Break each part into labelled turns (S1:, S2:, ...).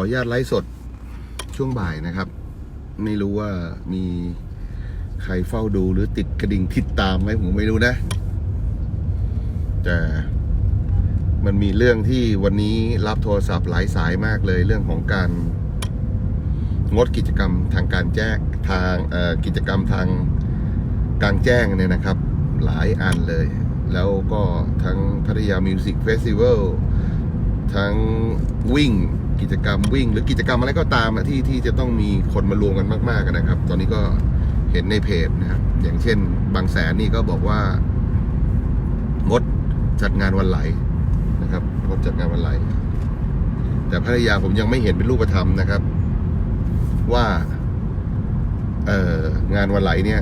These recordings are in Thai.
S1: ออนุญาตไลฟ์สดช่วงบ่ายนะครับ ไม่รู้ว่ามีใครเฝ้าดูหรือติดกระดิ่งติดตามไหมผมไม่รู้นะ แต่มันมีเรื่องที่วันนี้รับโทรศัพท์หลายสายมากเลยเรื่องของการงดกิจกรรมทางการแจ้งทางกิจกรรมทางกลางแจ้งเนี่ยนะครับ หลายอันเลย แล้วก็ทั้งพัทยามิวสิกเฟสติวัลทั้งวิ่ง กิจกรรมวิ่ง หรือกิจกรรมอะไรก็ตามอะที่ที่จะต้องมีคนมารวมกันมากๆนะครับ ตอนนี้ก็เห็นในเพจนะครับอย่างเช่น บางแสนนี่ก็บอกว่างดจัดงานวันไหลนะครับงดจัดงานวันไหล แต่พัทยาผมยังไม่เห็นเป็นรูปธรรมนะครับ ว่าเอองานวันไหลเนี่ย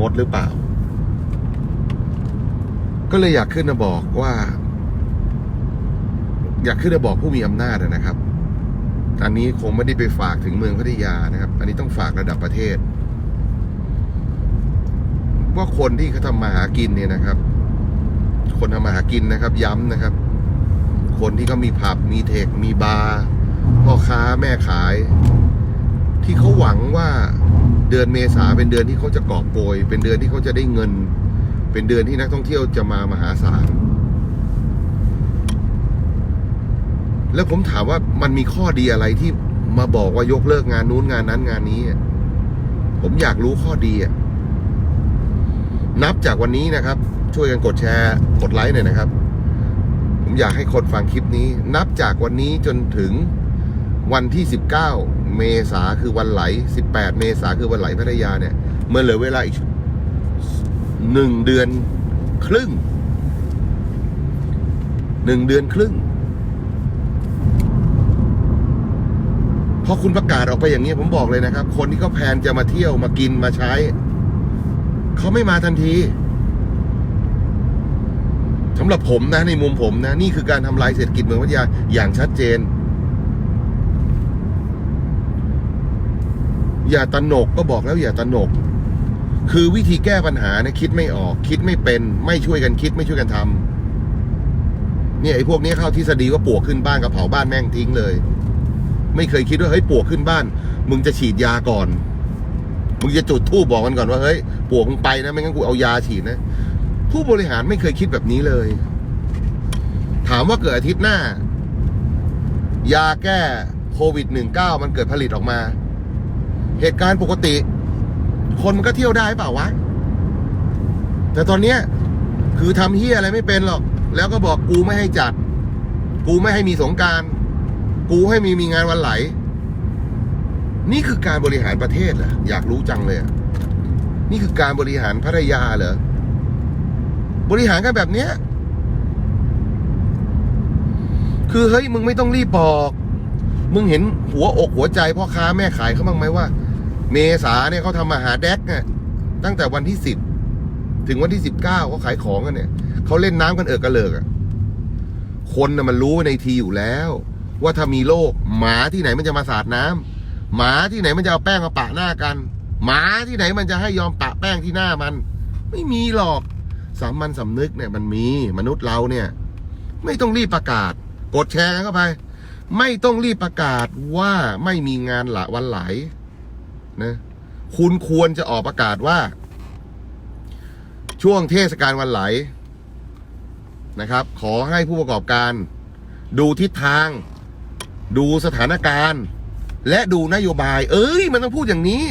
S1: งดหรือเปล่า ก็เลยอยากขึ้นมาบอกว่า อยากขึ้นมาบอกผู้มีอำนาจนะครับ อันนี้คงไม่ได้ไปฝากถึงเมืองพัทยานะครับ อันนี้ต้องฝากระดับประเทศ ว่าคนที่เขาทำมาหากินเนี่ยนะครับ คนทำมาหากินนะครับ ย้ำนะครับ คนที่เขามีผับมีเทคมีบาร์พ่อค้าแม่ขาย ที่เขาหวังว่าเดือนเมษาเป็นเดือนที่เขาจะกอบโกยเป็นเดือนที่เขาจะได้เงิน เป็นเดือนที่นักท่องเที่ยวจะมามหาศาล แล้วผมถามว่ามันมีข้อดีอะไรที่มาบอกว่ายกเลิกงานนู้นงานนั้นงานนี้ผมอยากรู้ข้อดีนับจากวันนี้นะครับ ช่วยกันกดแชร์กดไลค์หน่อยนะครับ ผมอยากให้คนฟังคลิปนี้ นับจากวันนี้จนถึงวันที่ 19 เมษาคือวันไหล 18 เมษาคือวันไหลพัทยาเนี่ย เมื่อเหลือเวลาอีกหนึ่งเดือนครึ่งหนึ่งเดือนครึ่ง พ อคุณประกาศออกไปอย่างนี้ผมบอกเลยนะครับ คนที่เขาแพลนจะมาเที่ยวมากินมาใช้ เขาไม่มาทันทีสำหรับผมนะในมุมผมนะ นี่คือการทำลายเศรษฐกิจเมืองพัทยาอย่างชัดเจน อย่าตะนกก็บอกแล้วอย่าตะนก คือวิธีแก้ปัญหาเนี่ยคิดไม่ออก คิดไม่เป็น ไม่ช่วยกันคิดไม่ช่วยกันทำเนี่ยไอ้พวกนี้เข้าทฤษฎีว่าปวกขึ้นบ้านกับเผาบ้านแม่งทิ้งเลย ไม่เคยคิดว่าเฮ้ยปวกขึ้นบ้าน มึงจะฉีดยาก่อน มึงจะจุดทูบบอกกันก่อนว่าเฮ้ยปวกมึงไปนะไม่งั้นกูเอายาฉีดนะ ผู้บริหารไม่เคยคิดแบบนี้เลย ถามว่าเกิดอาทิตย์หน้า ยาแก้โควิด -19 มันเกิดผลิตออกมา เหตุการณ์ปกติ คนมันก็เที่ยวได้เปล่าวะ แต่ตอนเนี้ยคือทำเฮียอะไรไม่เป็นหรอก แล้วก็บอกกูไม่ให้จัด กูไม่ให้มีสงการ กูให้มีมีงานวันไหล นี่คือการบริหารประเทศเหรออยากรู้จังเลยอะนี่คือการบริหารพัทยาเหรอบริหารกันแบบเนี้ยคือเฮ้ยมึงไม่ต้องรีบบอก มึงเห็นหัวอกหัวใจพ่อค้าแม่ขายเขาบ้างไหมว่า เมษาเนี่ยเขาทำมาหาแดกเนี่ยตั้งแต่วันที่สิบถึงวันที่สิบเก้าเขาขายของกันเนี่ยเขาเล่นน้ำกันเอิกกระเลิกอะคนน่ะมันรู้ในทีอยู่แล้ว ว่าถ้ามีโรคหมาที่ไหนมันจะมาสาดน้ำหมาที่ไหนมันจะเอาแป้งมาปะหน้ากัน หมาที่ไหนมันจะให้ยอมปะแป้งที่หน้ามัน ไม่มีหรอกสามัญสำนึกเนี่ยมันมีมนุษย์เราเนี่ย ไม่ต้องรีบประกาศ กดแชร์กันเข้าไป ไม่ต้องรีบประกาศว่าไม่มีงานละวันไหลนะคุณควรจะออกประกาศว่า ช่วงเทศกาลวันไหลนะครับ ขอให้ผู้ประกอบการ ดูทิศทาง ดูสถานการณ์ และดูนโยบาย เอ้ย มันต้องพูดอย่างนี้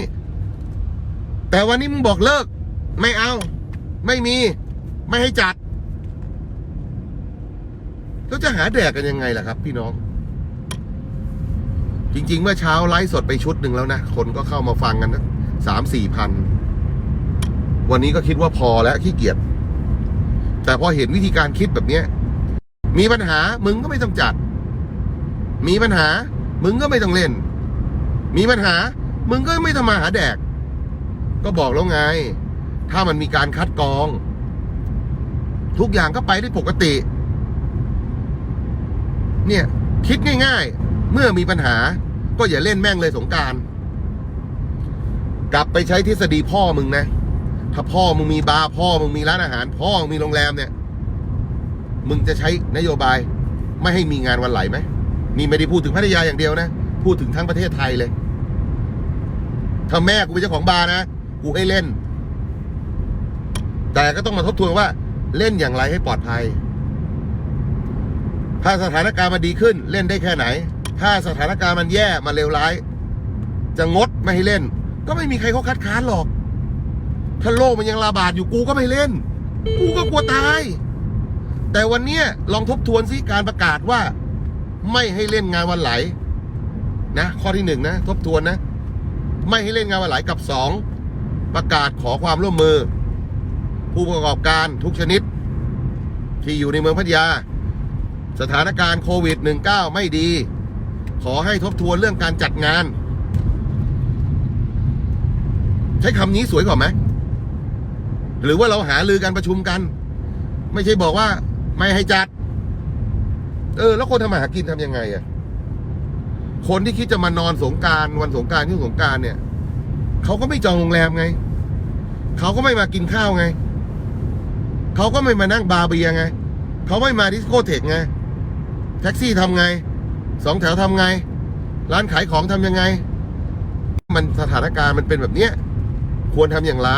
S1: แต่วันนี้มึงบอกเลิก ไม่เอา ไม่มี ไม่ให้จัดแล้วจะหาแดกกันยังไงล่ะครับ พี่น้อง จริง ๆ เมื่อเช้าไลฟ์สดไปชุดหนึ่งแล้วนะ คนก็เข้ามาฟังกันนะสามสี่พัน วันนี้ก็คิดว่าพอแล้วขี้เกียจแต่พอเห็นวิธีการคิดแบบนี้มีปัญหามึงก็ไม่ต้องจัด มีปัญหา มึงก็ไม่ต้องเล่น มีปัญหา มึงก็ไม่ทำมาหาแดก ก็บอกแล้วไง ถ้ามันมีการคัดกรอง ทุกอย่างก็ไปได้ปกติ เนี่ย คิดง่าย ๆ เมื่อมีปัญหา ก็อย่าเล่นแม่งเลยสงการกลับไปใช้ทฤษฎีพ่อมึงนะ ถ้าพ่อมึงมีบาร์พ่อมึงมีร้านอาหาร พ่อมึงมีโรงแรมเนี่ย มึงจะใช้นโยบาย ไม่ให้มีงานวันไหลไหม นี่ไม่ได้พูดถึงพัทยาอย่างเดียวนะ พูดถึงทั้งประเทศไทยเลย ถ้าแม่กูเป็นเจ้าของบาร์นะ กูให้เล่น แต่ก็ต้องมาทบทวนว่า เล่นอย่างไรให้ปลอดภัย ถ้าสถานการณ์มันดีขึ้น เล่นได้แค่ไหน ถ้าสถานการณ์มันแย่มันเลวร้าย จะงดไม่ให้เล่น ก็ไม่มีใครเขาคัดค้านหรอก ถ้าโลกมันยังระบาดอยู่กูก็ไม่เล่น กูก็กลัวตาย แต่วันนี้ลองทบทวนสิการประกาศว่า ไม่ให้เล่นงานวันไหลนะข้อที่หนึ่งนะทบทวนนะ ไม่ให้เล่นงานวันไหลกับสองประกาศขอความร่วมมือ ผู้ประกอบการทุกชนิด ที่อยู่ในเมืองพัทยา สถานการณ์โควิด -19 ไม่ดี ขอให้ทบทวนเรื่องการจัดงาน ใช้คำนี้สวยกว่าไหมหรือว่าเราหาลือกันประชุมกัน ไม่ใช่บอกว่าไม่ให้จัด เออ แล้วคนทำมาหากินทำยังไงอะคนที่คิดจะมานอนสงการวันสงการที่ยวสงการเนี่ยเขาก็ไม่จองโรงแรมไงเขาก็ไม่มากินข้าวไงเขาก็ไม่มานั่งบาร์เบียไงเขาไม่มาดิสโกเทกไงแท็กซี่ทำไง สองแถวทำไง ร้านขายของทำยังไง มันสถานการณ์มันเป็นแบบเนี้ย ควรทำอย่างไร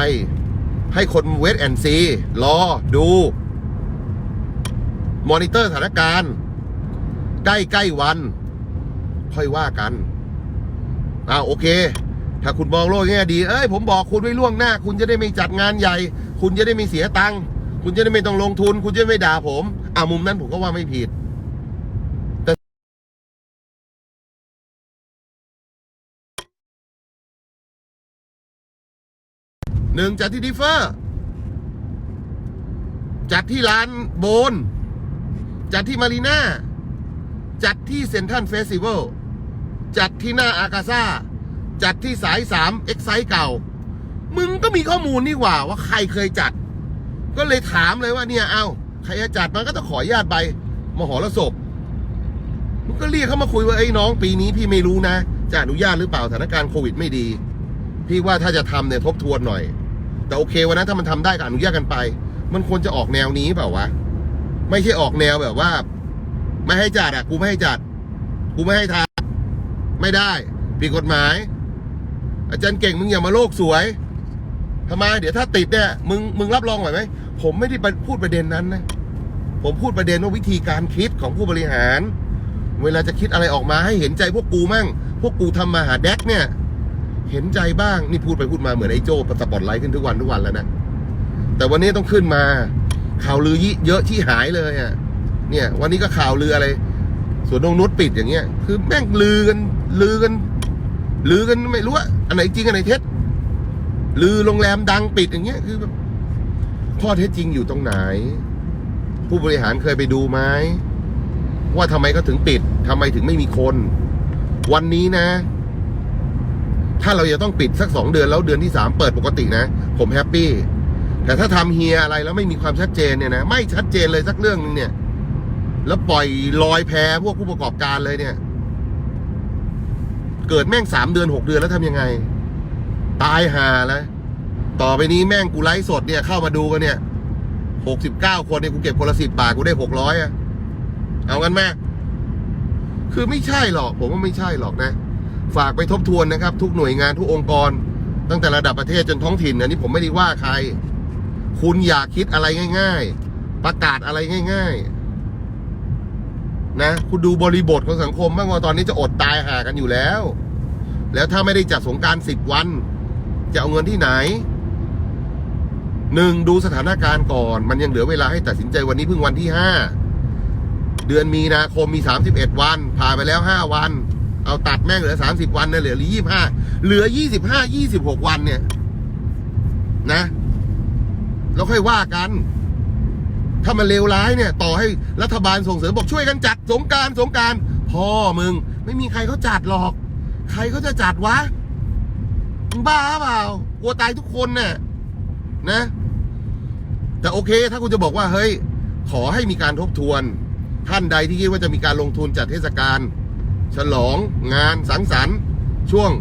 S1: ให้คนเวทแอนซีรอดู มอนิเตอร์สถานการณ์ ใกล้ใกล้ๆวัน ค่อยว่ากันอ่าโอเค ถ้าคุณมองโลกแง่ดีเอ้ยผมบอกคุณไว้ล่วงหน้า คุณจะได้ไม่จัดงานใหญ่ คุณจะได้ไม่เสียตังค์คุณจะได้ไม่ต้องลงทุน คุณจะไม่ด่าผมอ่ามุมนั้นผมก็ว่าไม่ผิดหนึ่งจัดที่ดิฟเฟอร์ จัดที่ร้านโบน จัดที่มารีนา จัดที่เซนทรัลเฟสติวัลจัดที่หน้าอากาซ่า จัดที่สายสามเอ็กไซต์เก่า มึงก็มีข้อมูลนี่หว่า ว่าใครเคยจัด ก็เลยถามเลยว่าเนี่ยเอาใครจะจัดมันก็ต้องขออนุญาตใบมหรสพมึงก็เรียกเขามาคุยว่าไอ้น้องปีนี้พี่ไม่รู้นะ จะอนุญาตหรือเปล่าสถานการณ์โควิดไม่ดี พี่ว่าถ้าจะทำเนี่ยทบทวนหน่อย แต่โอเควันนั้นถ้ามันทำได้ก็อนุญาตกันไป มันควรจะออกแนวนี้เปล่าวะไม่ใช่ออกแนวแบบว่า ไม่ให้จัดอะ กูไม่ให้จัด กูไม่ให้ทำไม่ได้ผิดกฎหมาย อาจารย์เก่งมึงอย่ามาโลกสวยทำไมเดี๋ยวถ้าติดเนี่ยมึงมึงรับรองไหวไหมผมไม่ได้พูดประเด็นนั้นนะผมพูดประเด็นว่าวิธีการคิดของผู้บริหาร เวลาจะคิดอะไรออกมาให้เห็นใจพวกกูมั่ง พวกกูทำมาหาแดกเนี่ย เห็นใจบ้างนี่พูดไปพูดมาเหมือนไอ้โจ้สปอตไลท์ขึ้นทุกวันทุกวันแล้วนะแต่วันนี้ต้องขึ้นมาข่าวลือเยอะที่หายเลยอะ เนี่ย วันนี้ก็ข่าวลืออะไรสวนนงนุชปิดอย่างเงี้ย คือแม่งลือกันลือกันลือกันไม่รู้ว่าอันไหนจริงอันไหนเท็จลือโรงแรมดังปิดอย่างเงี้ยคือแบบข้อเท็จจริงอยู่ตรงไหน ผู้บริหารเคยไปดูไหมว่าทำไมเขาถึงปิดทำไมถึงไม่มีคน วันนี้นะ ถ้าเราจะต้องปิดสักสองเดือนแล้วเดือนที่สามเปิดปกตินะ ผมแฮปปี้แต่ถ้าทำเฮียอะไรแล้วไม่มีความชัดเจนเนี่ยนะ ไม่ชัดเจนเลยสักเรื่องนึงเนี่ย แล้วปล่อยลอยแพพวกผู้ประกอบการเลยเนี่ย เกิดแม่งสามเดือนหกเดือนแล้วทำยังไง ตายหาแล้วต่อไปนี้แม่งกูไลฟ์สดเนี่ยเข้ามาดูกันเนี่ยหกสิบเก้าคนเนี่ยกูเก็บคนละสิบบาทกูได้หกร้อยอะเอากันแม่คือไม่ใช่หรอก ผมว่าไม่ใช่หรอกนะ ฝากไปทบทวนนะครับ ทุกหน่วยงานทุกองค์กร ตั้งแต่ระดับประเทศจนท้องถิ่นอันนี้ผมไม่ได้ว่าใคร คุณอย่าคิดอะไรง่าย ๆ ประกาศอะไรง่าย ๆ นะคุณดูบริบทของสังคมบ้างว่าตอนนี้จะอดตายหากันอยู่แล้ว แล้วถ้าไม่ได้จัดสงการสิบวัน จะเอาเงินที่ไหนหนึ่งดูสถานการณ์ก่อน มันยังเหลือเวลาให้ตัดสินใจวันนี้เพิ่งวันที่ห้าเดือนมีนาคมมีสามสิบเอ็ดวัน ผ่านไปแล้วห้าวัน เอาตัดแม่งเหลือสามสิบวันเนี่ยเหลือยี่สิบห้าเหลือยี่สิบห้ายี่สิบหกวันเนี่ย นะ แล้วค่อยว่ากัน ถ้ามันเลวร้ายเนี่ยต่อให้รัฐบาลส่งเสริมบอกช่วยกันจัดสงการสงการพ่อมึง ไม่มีใครเขาจัดหรอก ใครเขาจะจัดวะมึงบ้าเปล่ากลัวตายทุกคนน่ะนะ แต่โอเค ถ้าคุณจะบอกว่าเฮ้ย ขอให้มีการทบทวน ท่านใดที่คิดว่าจะมีการลงทุนจัดเทศกาลฉลองงานสังสรรค์ ช่วง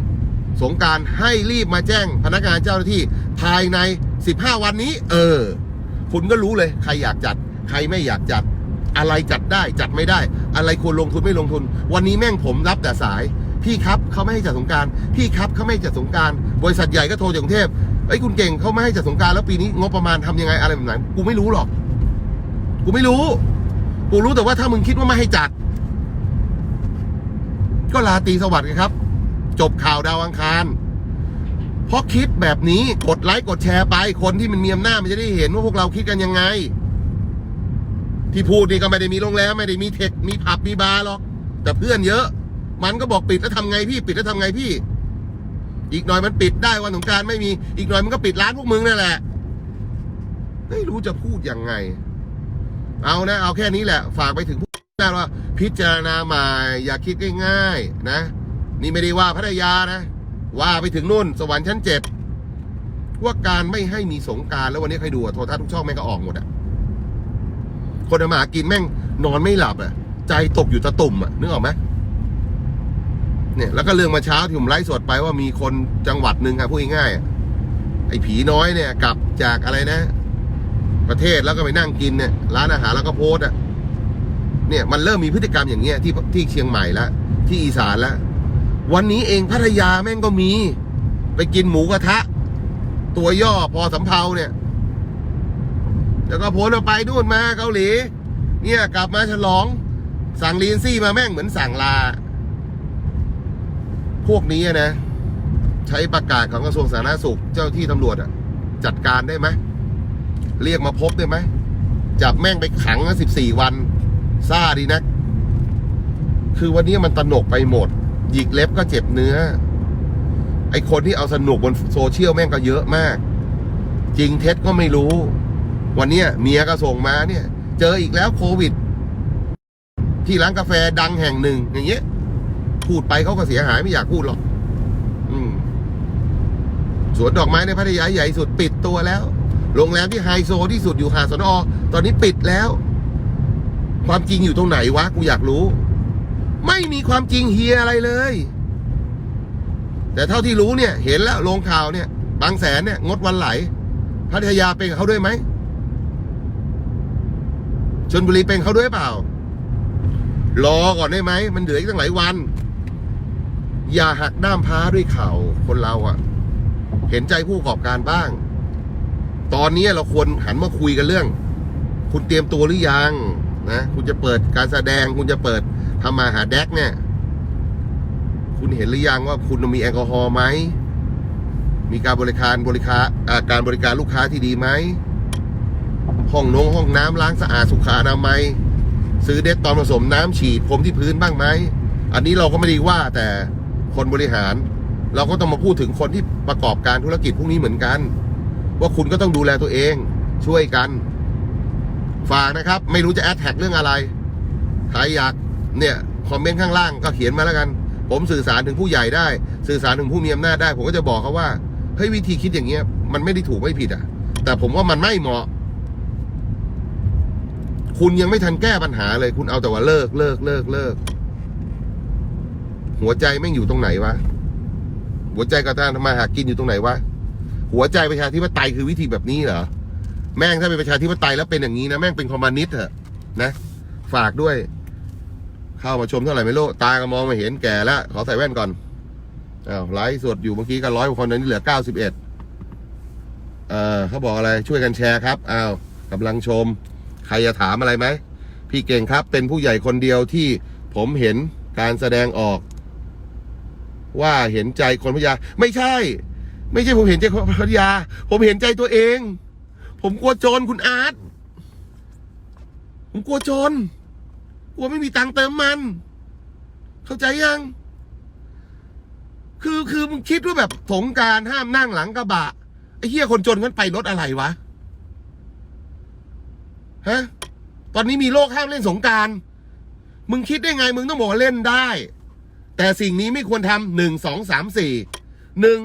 S1: สงการให้รีบมาแจ้งพนักงานเจ้าหน้าที่ภายใน 15 วันนี้ เออ คุณก็รู้เลย ใครอยากจัด ใครไม่อยากจัด อะไรจัดได้จัดไม่ได้ อะไรควรลงทุนไม่ลงทุน วันนี้แม่งผมรับแต่สาย พี่ครับเขาไม่ให้จัดสงการพี่ครับเขาไม่ให้จัดสงการบริษัทใหญ่ก็โทรจากกรุงเทพไอ้คุณเก่งเขาไม่ให้จัดสงการแล้วปีนี้งบประมาณทำยังไงอะไรแบบไหนกูไม่รู้หรอก กูไม่รู้ กูรู้แต่ว่าถ้ามึงคิดว่าไม่ให้จัด ก็ลาตีสวัสดิ์ครับ จบข่าวดาวอังคาร เพราะคิดแบบนี้กดไลค์กดแชร์ไป คนที่มันมีอำนาจมันจะได้เห็นว่าพวกเราคิดกันยังไง ที่พูดนี่ก็ไม่ได้มีโรงแรมไม่ได้มีเทคมีผับมีบาร์หรอกแต่เพื่อนเยอะ มันก็บอกปิดแล้วทำไงพี่ ปิดแล้วทำไงพี่ อีกหน่อยมันปิดได้วันสงการไม่มีอีกหน่อยมันก็ปิดร้านพวกมึงนั่นแหละไม่รู้จะพูดยังไง เอานะ เอาแค่นี้แหละ ฝากไปถึงผู้ได้ว่า พิจารณาใหม่อย่าคิดง่ายๆนะ นี่ไม่ได้ว่าพัทยานะ ว่าไปถึงนู่น สวรรค์ชั้นเจ็ดว่าการไม่ให้มีสงการแล้ววันนี้ใครดูโทรทัศน์ทุกช่องแม่งก็ออกหมดอะคนทำมาหากินแม่งนอนไม่หลับอะใจตกอยู่ตะตุ่มอะนึกออกไหมเนี่ยแล้วก็เรื่องมาเช้าที่ผมไลฟ์สดไปว่ามีคนจังหวัดหนึ่งครับพูดง่ายๆไอ้ผีน้อยเนี่ยกลับจากอะไรนะ ประเทศแล้วก็ไปนั่งกินเนี่ยร้านอาหารแล้วก็โพสอะเนี่ยมันเริ่มมีพฤติกรรมอย่างเงี้ยที่ที่เชียงใหม่แล้วที่อีสานแล้ว วันนี้เองพัทยาแม่งก็มี ไปกินหมูกระทะ ตัวย่อพอสำเพาเนี่ย แล้วก็โพสต์ว่าไปนู่นมาเกาหลี เนี่ยกลับมาฉลอง สั่งลีนซี่มาแม่งเหมือนสั่งลา พวกนี้นะ ใช้ประกาศของกระทรวงสาธารณสุขเจ้าที่ตำรวจอะจัดการได้ไหมเรียกมาพบได้ไหมจับแม่งไปขังสิบสี่วันซ่าดีนักคือวันนี้มันตนกไปหมด หยิกเล็บก็เจ็บเนื้อ ไอคนที่เอาสนุกบนโซเชียลแม่งก็เยอะมาก จริงเท็จก็ไม่รู้ วันเนี้ยเมียก็ส่งมาเนี่ย เจออีกแล้วโควิด ที่ร้านกาแฟดังแห่งหนึ่ง อย่างเงี้ยพูดไปเขาก็เสียหายไม่อยากพูดหรอกอืมสวนดอกไม้ในพัทยาใหญ่สุดปิดตัวแล้ว โรงแรมที่ไฮโซที่สุดอยู่หาดสนอ ตอนนี้ปิดแล้ว ความจริงอยู่ตรงไหนวะกูอยากรู้ ไม่มีความจริงเฮียอะไรเลย แต่เท่าที่รู้เนี่ย เห็นแล้วลงข่าวเนี่ย บางแสนเนี่ย งดวันไหล พัทยาเป็นเขาด้วยไหมชนบุรีเป็นเขาด้วยเปล่า รอก่อนได้ไหม มันเหลืออีกตั้งหลายวัน อย่าหักด้ามพ้าด้วยเข่าคนเราอะเห็นใจผู้ประกอบการบ้าง ตอนนี้เราควรหันมาคุยกันเรื่อง คุณเตรียมตัวหรือยังนะ คุณจะเปิดการแสดง คุณจะเปิด ทำมาหาแดกเนี่ย คุณเห็นหรือยังว่าคุณมีแอลกอฮอล์ไหม มีการบริการบริการาการบริการลูกค้าที่ดีไหม ห้องนงห้องน้ำล้างสะอาดสุขอนามัย ซื้อเด็ดตอนผสมน้ำฉีดพรมที่พื้นบ้างไหม อันนี้เราก็ไม่ได้ว่าแต่คนบริหาร เราก็ต้องมาพูดถึงคนที่ประกอบการธุรกิจพวกนี้เหมือนกัน ว่าคุณก็ต้องดูแลตัวเองช่วยกัน ฝากนะครับ ไม่รู้จะแอดแท็กเรื่องอะไรใครอยาก เนี่ยคอมเมนต์ข้างล่างก็เขียนมาแล้วกัน ผมสื่อสารถึงผู้ใหญ่ได้ สื่อสารถึงผู้มีอำนาจได้ ผมก็จะบอกเขาว่าเฮ้ยวิธีคิดอย่างเงี้ย มันไม่ได้ถูกไม่ผิดอะ แต่ผมว่ามันไม่เหมาะ คุณยังไม่ทันแก้ปัญหาเลย คุณเอาแต่ว่าเลิกเลิกเลิกเลิกหัวใจแม่งอยู่ตรงไหนวะหัวใจกับการทำมาหากินอยู่ตรงไหนวะหัวใจประชาธิปไตยคือวิธีแบบนี้เหรอแม่งถ้าเป็นประชาธิปไตยแล้วเป็นอย่างนี้นะแม่งเป็นคอมมิวนิสต์เถอะนะ ฝากด้วย เข้ามาชมเท่าไหร่ไม่รู้ตาก็มองไม่เห็นแก่แล้วขอใส่แว่นก่อนอ้าวไลฟ์สดอยู่เมื่อกี้ก็ร้อยกว่าคนตอนนี้เหลือเก้าสิบเอ็ดเอ่อเขาบอกอะไรช่วยกันแชร์ครับอ้าวกำลังชม ใครจะถามอะไรไหมพี่เก่งครับ เป็นผู้ใหญ่คนเดียวที่ผมเห็นการแสดงออก ว่าเห็นใจคนพัทยา ไม่ใช่ ไม่ใช่ผมเห็นใจคนพัทยา ผมเห็นใจตัวเอง ผมกลัวจนคุณอาร์ตผมกลัวจน กลัวไม่มีตังค์เติมมัน เข้าใจยัง คือคือมึงคิดว่าแบบสงการห้ามนั่งหลังกระบะไอ้เหี้ยคนจนกันไปรถอะไรวะฮะตอนนี้มีโลกห้ามเล่นสงการมึงคิดได้ไง มึงต้องบอกว่าเล่นได้ แต่สิ่งนี้ไม่ควรทำหนึ่งสองสามสี่หนึ่ง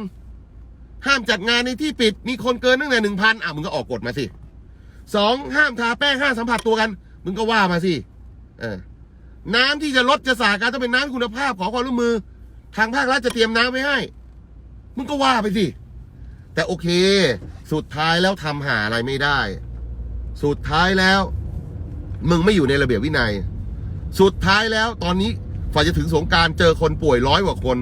S1: ห้ามจัดงานในที่ปิด มีคนเกินตั้งแต่หนึ่งพันอะมึงก็ออกกฎมาสิสองห้ามทาแป้งห้ามสัมผัสตัวกัน มึงก็ว่ามาสิ น้ำที่จะลดจะสาการต้องเป็นน้ำคุณภาพขอความร่วมมือ ทางภาครัฐจะเตรียมน้ำไว้ให้ มึงก็ว่าไปสิแต่โอเค สุดท้ายแล้วทำหาอะไรไม่ได้ สุดท้ายแล้ว มึงไม่อยู่ในระเบียบวินัย สุดท้ายแล้วตอนนี้ฝ่าจะถึงสงการเจอคนป่วยร้อยกว่าคน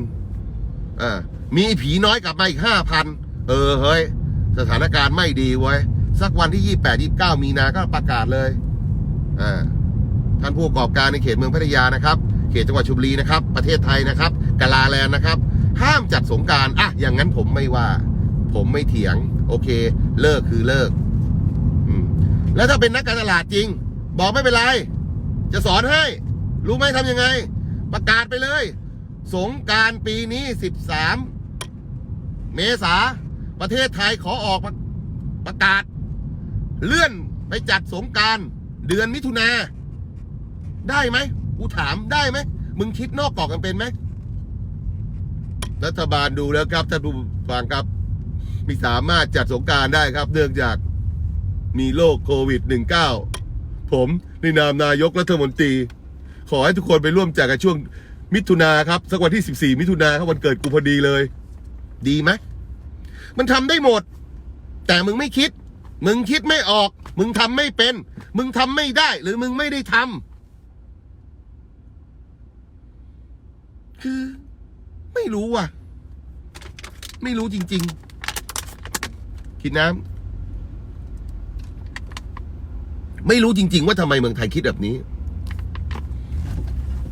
S1: อ่ามีผีน้อยกลับมาอีกห้าพันเออเฮ้ย สถานการณ์ไม่ดีเว้ยสักวันที่ยี่แปดยี่เก้ามีนาก็ประกาศเลยอ่า ท่านผู้ประกอบการในเขตเมืองพัทยานะครับ เขตจังหวัดชลบุรีนะครับ ประเทศไทยนะครับกาลาแลนนะครับ ห้ามจัดสงการอะอย่างนั้นผมไม่ว่า ผมไม่เถียง โอเค เลิกคือเลิกแล้วถ้าเป็นนักการตลาดจริง บอกไม่เป็นไร จะสอนให้ รู้ไหมทำยังไง ประกาศไปเลย สงการปีนี้ 13 เมษาประเทศไทยขอออกประประกาศ เลื่อนไปจัดสงการเดือนมิถุนา ได้ไหมกูถามได้ไหมมึงคิดนอกกรอบกันเป็นไหมรัฐบาลดูแล้วครับท่านผู้ฟังครับมีสามารถจัดสงการได้ครับเนื่องจากมีโรคโควิด -19 ผมในนามนายกรัฐมนตรี ขอให้ทุกคนไปร่วมจัดกันช่วงมิถุนาครับ สักวันที่ 14 มิถุนาครับวันเกิดกูพอดีเลย ดีไหมมันทำได้หมด แต่มึงไม่คิด มึงคิดไม่ออก มึงทำไม่เป็น มึงทำไม่ได้ หรือมึงไม่ได้ทำ คือ ไม่รู้ว่ะ ไม่รู้จริง ๆ คิดน้ำไม่รู้จริง ๆ ว่าทำไมเมืองไทยคิดแบบนี้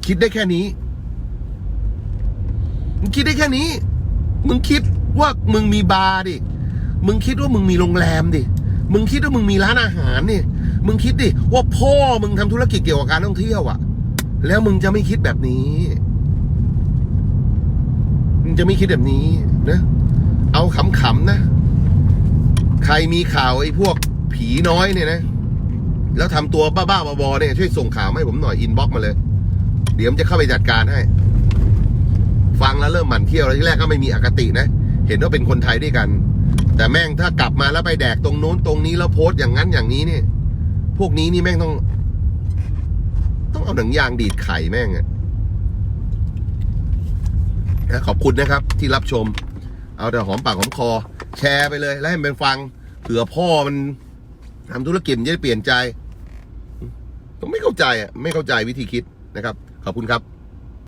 S1: คิดได้แค่นี้ มึงคิดได้แค่นี้ มึงคิดว่ามึงมีบาร์ดิ มึงคิดว่ามึงมีโรงแรมดิ มึงคิดว่ามึงมีร้านอาหารนี่มึงคิดดิว่าพ่อมึงทำธุรกิจเกี่ยวกับการท่องเที่ยวอะ แล้วมึงจะไม่คิดแบบนี้ มึงจะไม่คิดแบบนี้นะ เอาขำๆนะ ใครมีข่าวไอ้พวกผีน้อยเนี่ยนะ แล้วทำตัวบ้าๆบอๆเนี่ย ช่วยส่งข่าวให้ผมหน่อยอินบ็อกมาเลย เดี๋ยวผมจะเข้าไปจัดการให้ ฟังแล้วเริ่มหมั่นเที่ยวแล้วที่แรกก็ไม่มีอคตินะ เห็นว่าเป็นคนไทยด้วยกัน แต่แม่งถ้ากลับมาแล้วไปแดกตรงนู้นตรงนี้แล้วโพสต์อย่างนั้นอย่างนี้เนี่ย พวกนี้นี่แม่งต้อง ต้องเอาหนังยางดีดไข่แม่งอะ ขอบคุณนะครับที่รับชม เอาแต่หอมปากหอมคอ แชร์ไปเลยแล้วให้มันฟังเผื่อพ่อมันทำธุรกิจมันจะเปลี่ยนใจผมไม่เข้าใจอะไม่เข้าใจวิธีคิดนะครับ ขอบคุณครับ